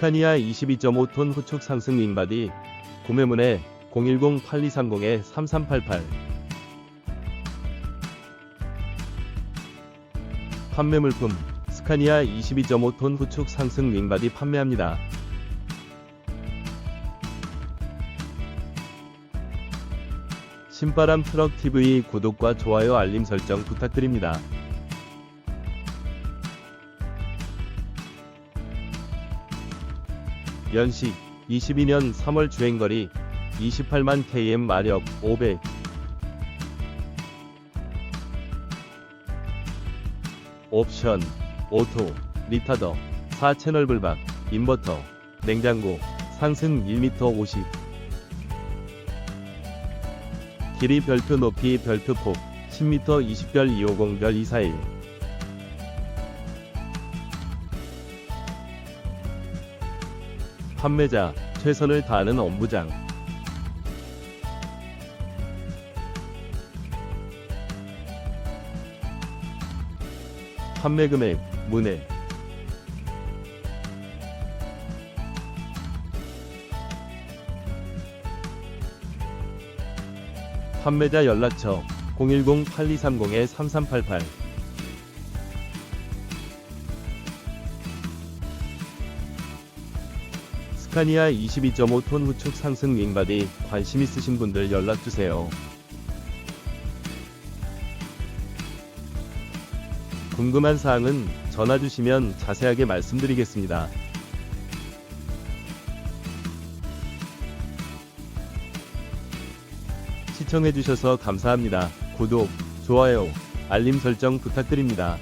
스카니아 22.5톤 후축 상승 윙바디 구매문의 010-8230-3388 판매 물품 스카니아 22.5톤 후축 상승 윙바디 판매합니다. 신바람 트럭 TV 구독과 좋아요 알림 설정 부탁드립니다. 연식 22년 3월 주행거리 28만 km 마력 500 옵션 오토 리타더 4채널 불박 인버터 냉장고 상승 1m 50 길이 별표 높이 별표 폭 10m 20별 250별 241 판매자 최선을 다하는 업무장. 판매 금액 문의. 판매자 연락처 010-8230-3388 스카니아 22.5톤 후축 상승 윙바디 관심 있으신 분들 연락주세요. 궁금한 사항은 전화 주시면 자세하게 말씀드리겠습니다. 시청해주셔서 감사합니다. 구독, 좋아요, 알림 설정 부탁드립니다.